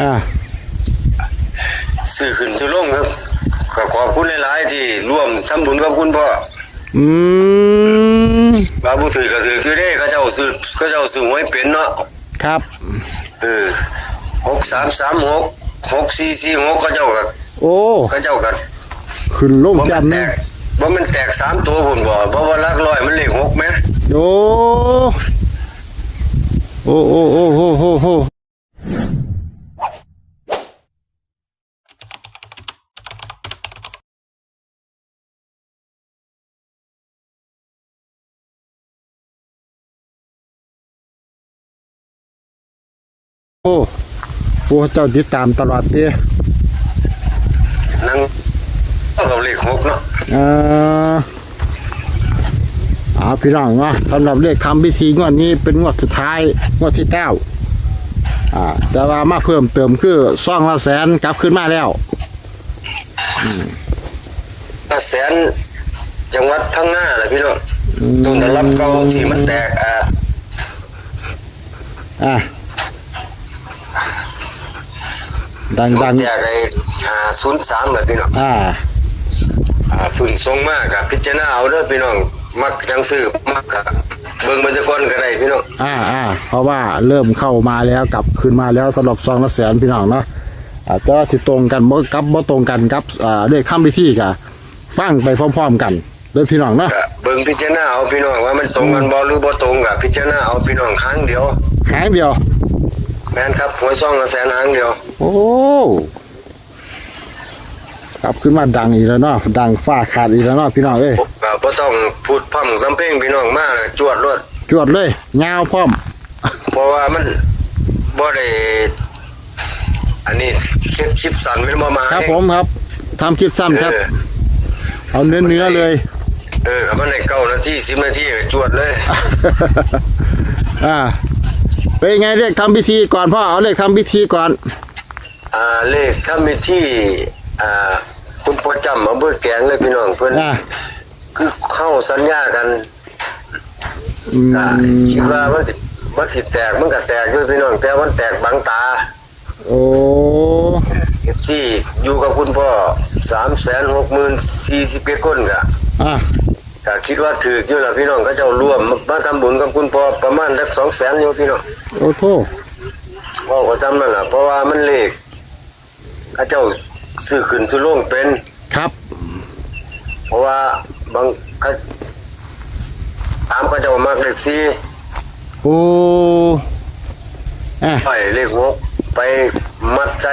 อ่าสื่อขึ้นซื้อลงครับก็ขอบคุณหลายๆที่ร่วมทำบุญกับคุณพ่ออืมบาบุถือก็ถือคือได้เขาเจ้าซื้อก็เจ้าซื้อไวยเป็นเนาะครับเออหกสามสามหกหกสี่สี่หกเขเจ้ากันโอ้ก็เจ้ากันขึ้นลงจันนะว่ามันแตกสามตัวผมบอกเพราะว่ารักลอยมันเลขหกไหมโอ้โอ้โอ้โอ้ โอ้เจ้าติดตามตลอดเด้นั่งเอาเลขหกเนาะเอ่ออาพี่น้องเนาะสำหรับเลขทำพิธีงวดนี้เป็นงวดสุดท้ายงวดที่เก้าอ่า แต่ว่ามาเพิ่มเติมคือซ่องละแสนกลับขึ้นมาแล้วก็แสนจังหวัดพังงาแหละพี่น้องอืมต้นตลับเก่าที่มันแตกอ่าอะ ดังมัดันงแตกไอ้อ่าศูนย์สามแบบพี่น้องอ่าอ่าเพึ่งทรงมากกับพิจารณาเอาเด้อพี่น้อง มักจังซื้อมักกะเบิ่งมันจะก่อนก็ได้พี่น้องอ่าอ่าเพราะว่าเริ่มเข้ามาแล้วกลับขึ้นมาแล้วสำหรับซองละแสนพี่น้องเนาะอ่าแต่ว่าสิตรงกันบ่กับบ่ตรงกันกับอ่าเลขทำพิธีกะฟังไปพร้อมๆกันเด้อพี่น้องเนาะก็เบิ่งพิจารณาเอาพี่น้องว่ามันตรงกันบ่หรือบ่ตรงกับพิจารณาเอาพี่น้องครั้งเดียวหางเดียว แม่นครับหวยซ่องละแสนหางเดียว โอ้กลับขึ้นมาดังอีกแล้วเนาะดังฟ้าขาดอีกแล้วเนาะพี่น้องเอ้ยก็บ่ต้องพูดพร่ำสำเพลงพี่น้องมาจวดรวดจวดเลยยาวพร้อม เพราะว่ามันบ่ได้อันนี้คลิปคลิปสั้นมันบ่มาครับเองผมครับทำคลิปซ้ำครับเออเอาเนื้อเนื้อๆเลย เออครับมันได้เก้านาที10นาทีก็จวดเลย อ่า เป็นไงเรียกทำพิธีก่อนพ่อเอาเรียกทำพิธีก่อน อ่าเลขถ้ามีที่อ่าคุณพ่อจำอำเภอแกลงเลยพี่น้องเพิ่นอ่า คือเข้าสัญญากันอืมอ่าคิดว่ามันสิมันสิแตกมันก็แตกด้วยพี่น้องแต่มันแตกบังตาโอ้ที่อยู่กับคุณพ่อสามแสนหกหมื่นสี่สิบเอ็ดคนกะอะก็คิดว่าถืออยู่ละพี่น้องก็เจ้าร่วมมาทำบุญกับคุณพ่อประมาณสักสองแสนอยู่พี่น้อง โอ้โทพ่อก็จำนั่นแหละเพราะว่ามันเลขก็เจ้าซื้อขึ้นซื้อลงเป็น ครับ เพราะว่าบางก็ตามก็เจ้ามากเลขสี่โอ้อะไปเลขหกไปมัดใจ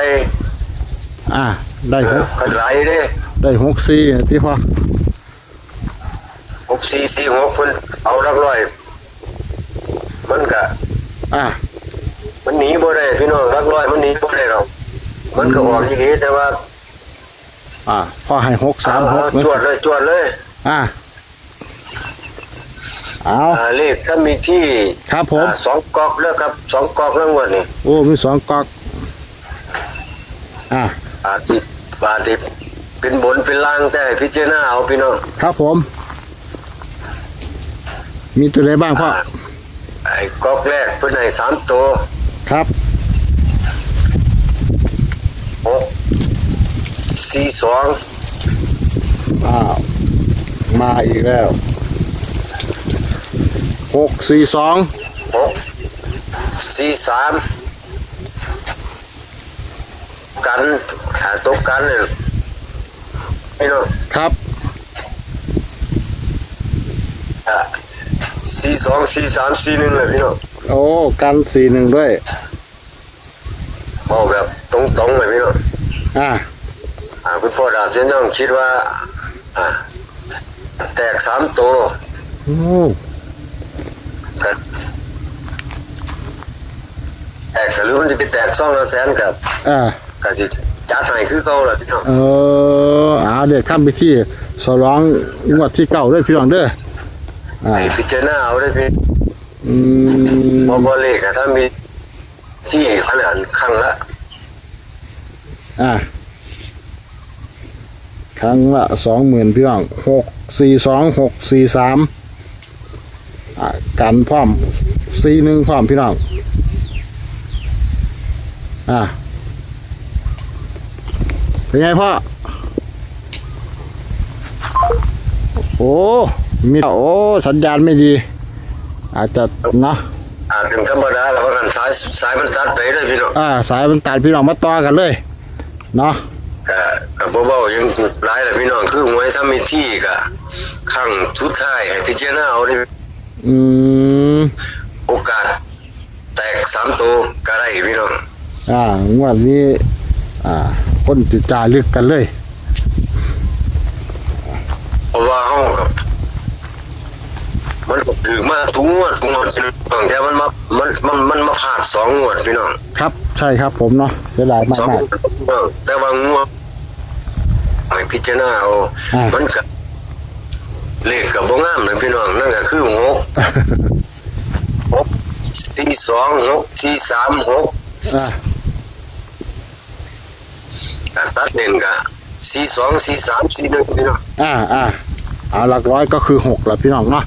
อะได้หกกระไรเด้ได้หกสี่ที่พ่อหกสี่สี่หกเพิ่นเอารักร้อย มันก็ อะมันหนีบ่ได้พี่น้องรักร้อยมันหนีบ่ได้หรอกมันก็ออกอย่างนี้แต่ว่า อะพ่อให้หกสามหกเอจวดเลยจวดเลย อะเอาอ่าเลขถ้ามีที่ครับผมอ่าสองกอกแล้วครับสองกอกแล้วงวดนี่โอ้มีสองก๊อกอะอาทิตอาทิตเป็นบนเป็นล่างแต่ให้พิจารณาเอาพี่น้องครับผม มีตัวไหนบ้างพ่ออ่า ไอ้กอกแรกเพิ่นให้สามตัวครับหกสี่สองอ้าวมาอีกแล้วหกสี่สองหกสี่สามกันหาตกกันเลยพี่น้องครับอะ สี่สองสี่สามสี่หนึ่งเลยพี่น้องโอ้กันสี่หนึ่งด้วย เอาแบบตรงๆเลยพี่น้องอ่าอ่าคุณพ่อดาบเส้นย่องคิดว่า อ่า แตกสามตัวโอ้กันแตกหรือมันจะไปแตกสองละแสนกับอ่ากับจิจัดให้คือเก่าแหละพี่น้องเออเอาเด็กทำไปที่สร้องงวดที่เก่าด้วยพี่น้องเด้ออ่า ให้พิจารณาเอาได้พี่อืมพอบอเลขอะถ้ามีที่ขนาดครั้งละอ่าครั้งละสองหมื่นพี่น้องหกสี่สองหกสี่สามอ่ากันพร้อมสี่หนึ่งพร้อมพี่น้องอ่าเป็นไงพ่อ อ้ มีโอ้ สัญญาณไม่ดี อาจจะเนาะอาจถึงธรรมดาแล้วว่ากันสายสายมันตัดไปเลยพี่น้องอ่า สายมันตัดพี่น้องมาต่อกันเลย เนาะก็กับเบาๆยังหลายแหละพี่น้องคือหวยซ้ำมีที่ก็ข้างทุดท้ายให้พิจารณาเอาดิอืมโอกาส แตกสามตัวก็ได้พี่น้องอ่างวดนี้ อ่า คนติดจาลึกกันเลย เพราะว่าเฮากับมันก็ถือมาทุกงวดทุกงวดพี่น้องแต่มันมามันมันมันมาพลาดสองงวดพี่น้องครับ ใช่ครับผมเนาะเสียดายมากสองมากงวดพี่น้องแต่ว่างวดให้พิจารณาเอาอ่ามัมันก็เลขกับบ่งามเลยพี่น้องนั่นก็คือหกหกสี่สองหกสี่สามหก อ่าอะตัดเด่นกะ สี่สองสี่สามสี่หนึ่งพี่น้องอ่าอ่าเอาหลักร้อยก็คือหกแหละพี่น้องเนาะ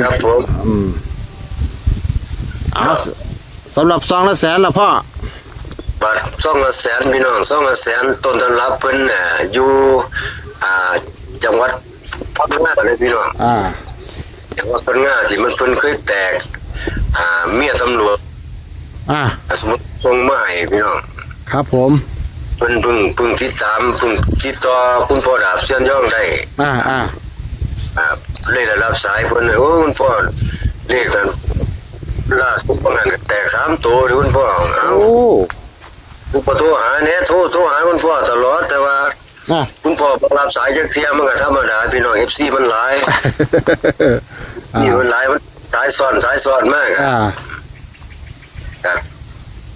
ครับผมอืมเอาสสำหรับซองละแสนละพ่อบัตรสองละแสนพี่น้องสองละแสนต้นตำรับเพิ่นน่ะอยู่อ่าจังหวัดพังงาเลยพี่น้องอ่าจังหวัดพังงาที่มันเพิ่นเคยแตก อ่าเมียตำรวจอ่าสมมุติส่งมาให้พี่น้องครับผมเพิ่นเพิ่งเพิ่งติดตามเพิ่งติดต่อคุณพ่อดาบเชียนย่องได้อ่าอ่าอ่าเลยได้รับสายเพิ่นเลยโอ้คุณพ่อเลขนั้นล่าสุดประมาณแตกสามตัวเด้อคุณพ่อเอ้าโอ้คุณพ่อโทรหาเนี่ยโทรโทรหาคุณพ่อตลอดแต่ว่าอ่าคุณพ่อบ่รับสายจักเที่ยมันก็ธรรมดาพี่น้อง FC มันหลายอ่านี่มันหลายมันสายซ้อนสายซ้อนมากอ่าก็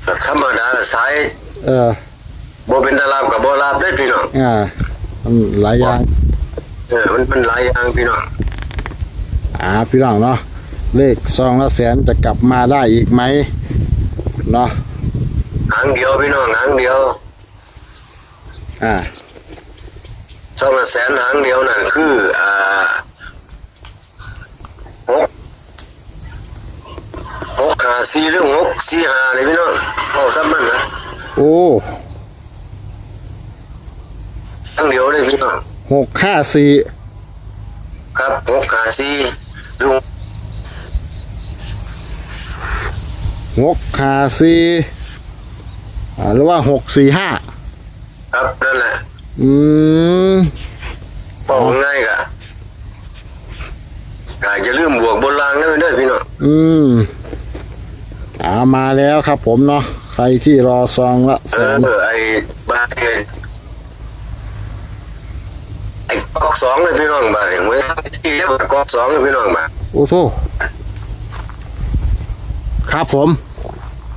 ก็ธรรมดาสาย เออ บ่เป็นตารางกับบ่รับได้พี่น้องอ่ามันหลายอย่างเออมันมันหลายอย่างพี่น้องอ่าพี่น้องเนาะเลขซองละแสนจะกลับมาได้อีกไหมเนาะหางเดียวพี่น้องหางเดียวอ่าสองแสนหางเดียวนั่นคืออ่าหกหกหาสี่หรือหกสี่หาเลยพี่น้องเอาซ้ำมันนะโอ้ หางเดียวเลยพี่น้องหกห้าสี่ครับหกหาสี่หรือหกห้าสี่อ่าหรือว่าหกสี่ห้าครับนั่นแหละอืมบอกง่ายกะกะจะลืมบวกบนรางนั่นเด้อพี่น้องอืมอ่ามาแล้วครับผมเนาะใครที่รอซองละเอแสนอไอ้บ้านไอ้ไอ้ ก๊อกสองเลยพี่น้องบ้านเนี่ยเมื่อที่เรียกว่าก๊อกสองเลยพี่น้องบ้านโอ้โหครับผม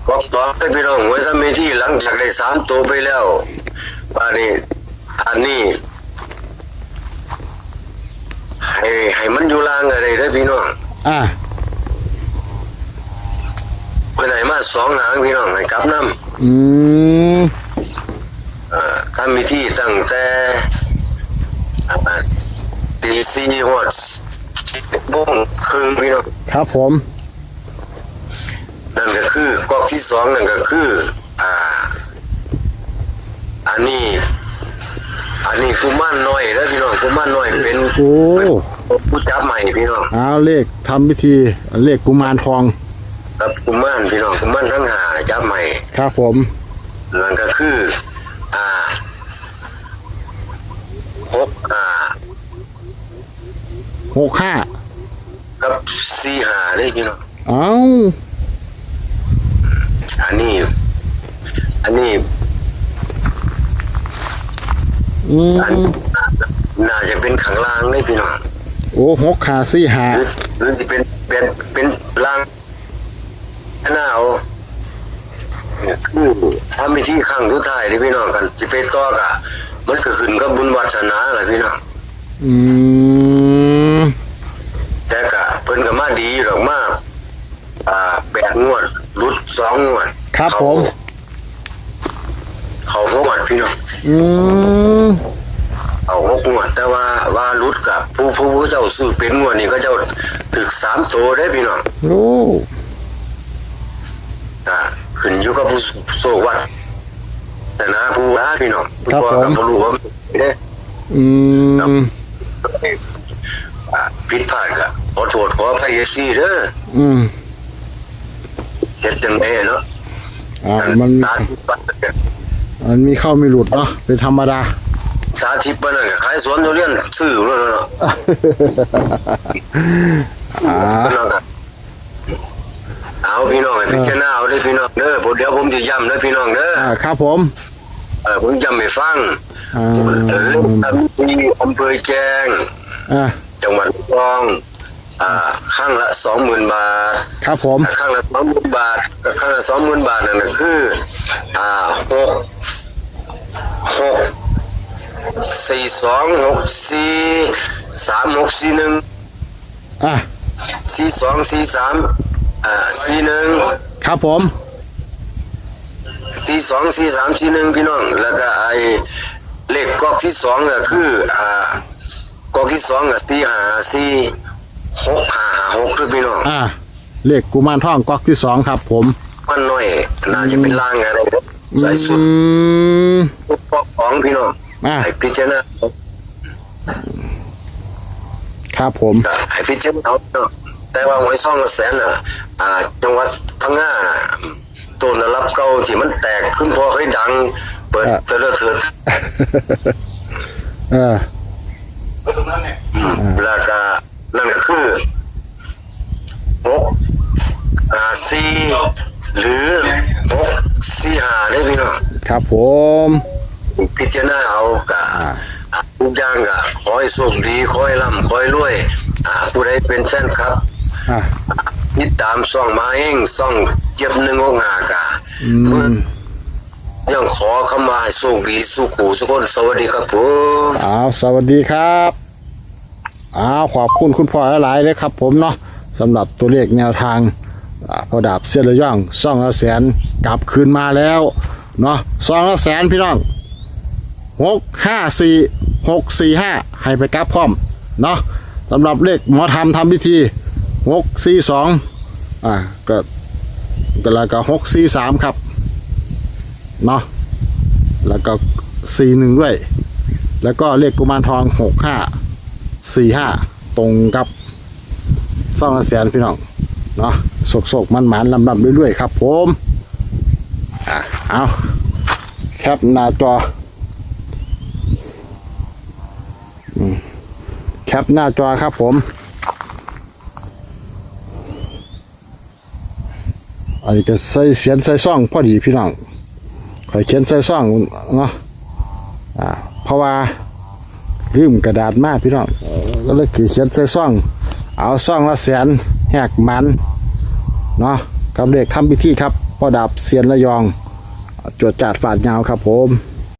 ก๊อกสองเลยพี่น้องเมื่อสมัยที่หลังจากได้สามตัวไปแล้วบ้านนี้อันนี้ให้ให้มันอยู่ล่างอะไรได้อพี่น้องอ่าเพื่อนให้มาสองหางพี่น้องให้กลับน้อืมำเอ่อทำมีที่ตั้งแต่อ่า ตีสี่หอดสิบโมงครึ่งพี่น้องครับผม นั่นก็คือกอกที่สองนั่นก็คือ อ่า อันนี้ อันนี้กุมารน้อยแล้วพี่น้องกุมารน้อยเป็นโอ้เป็นผู้จับใหม่พี่น้องเอาเลขทำพิธีเลขกุมารทอง ครับกุมารพี่น้องกุมารทั้งหาจับใหม่ ครับผม นั่นก็คือ อ่าหกอ่า หกห้ากับสี่หาเลยพี่น้องเอ้าอันนี้ อันนี้อือันมน่าจะเป็นขังล่างเลยพี่น้องโอ้หกขาสี่หาหรือหรือจะเป็นเป็นเป็นล่างหน้าเอาเนี่ยคือทำพิธีครั้งสุดท้ายที่พี่น้องกันจะไปต่อกะมันก็ขึ้นกับบุญวัฒนาแหละพี่น้องอืม แต่กะเพิ่นก็มาดีอยู่ดอกมากอ่าแปดงวดรุด สองงวดครับผม เขาหกงวดพี่น้องอืมเอาหกงวด แต่ว่าว่ารุดกับผู้ผู้ผู้เจ้าซื้อเป็นงวดนี่ก็เจ้าถึกสามตัวได้พี่น้องโอ้อ่าขึ้นอยู่กับผู้โศกวัดแต่นะผู้ละพี่น้องครับพ่อผมกับพ่อรู้ว่าเด้อืมอ่าผิดพลาดก็ขอโทษขออภัยซี่เด้ออืม เฮ็ดจังไดเนาะอ่ามันสาธิตบ้านนมันมีเข้ามีหลุดเนาะเป็นธรรมดา สาธิตบ้านนั่นก็ขายสวนทุเรียนซื้อแล้วเนาะอ่า พี่น้องครับเอาพี่น้องให้พิจารณาเอาเด้อพี่น้องเด้อผมเดี๋ยวผมจะย้ำเด้อพี่น้องเด้ออ่าครับผม เออผมย้ำให้ฟังอ่าเออที่อำเภอแจ้งอ่าจังหวัดระยอง อ่าข้างละสองหมื่นบาท ครับผม ข้างละสองหมื่นบาทกับข้างละสองหมื่นบาทนั่นนะคือ อ่าหกหกสี่สองหกสี่สามหกสี่หนึ่งอ่าสี่สองสี่สามอ่าสี่หนึ่งครับผมสี่สองสี่สามสี่หนึ่งพี่น้อง แล้วก็ไอ้เลขกอกที่สองก็คือ อ่ากอกที่สองก็สี่ห้าสี่ หกห้าห้าหกด้วยพี่น้องอ่าเลขกุมารทองก๊อกที่สองครับผมมันน้อยน่าจะเป็นล่างอะไรใส่สุดอืมกอกของพี่น้องอ่าให้พิจารณาครับผมก็ให้พิจารณาเอาเนาะแต่ว่าหวยซ่องละแสนน่ะอ่าจังหวัดพังงาน่ะต้นระลับเก่าที่มันแตกขึ้นพอให้ดัง เปิดอะเตลอเถิดเอออืมแล้วก็ นั่นก็คือหกอ่าสี่หรือหกสี่ห้าได้พี่น้องครับผมพิจารณาเอากะอ่าทุกอย่างกะขอให้สุขดีขอให้ร่ำขอให้รวยอ่าผู้ใดเป็นแฟนครับอ่าติดตามซ่องมาเองซ่องเจ็บหนึ่งอกหากะอืมยังขอเข้ามาให้สุขดีสุขหูสุขคนสวัสดีครับผมอ้าวสวัสดีครับ อ้าวขอบคุณคุณพ่อหลายๆเลยครับผมเนาะสำหรับตัวเลขแนวทางพอดาบเส้นระย่องซ่องละแสนกลับคืนมาแล้วเนาะซองละแสนพี่น้องหกห้าสี่หกสี่ห้าให้ไปกลับพร้อมเนาะสำหรับเลขหมอทำทำพิธีหกสี่สองอ่าก็ก็แล้วก็หกสี่สามครับเนาะแล้วก็สี่หนึ่งด้วย แล้วก็เลขกุมารทองหกห้า สี่ห้าตรงกับซ่องละแสนพี่น้องเนาะโศกโศกมันหมานลำลำเรื่อยๆครับผมอะเอาแคปหน้าจอแคปหน้าจอครับผม อันนี้จะใส่เสียนใส่ซ่องพอดีพี่น้องข่อยเขียนใส่ซ่องเนาะอ่าเพราะว่า ลืมกระดาษมาพี่น้องเอ่อก็เลยเขียนใส่ซ่อง เอาซ่องละแสนแหกมันเนาะกับเลขทำพิธีครับพ่อดาบเสียนระยอง จวดจาดฝาดยาวครับผม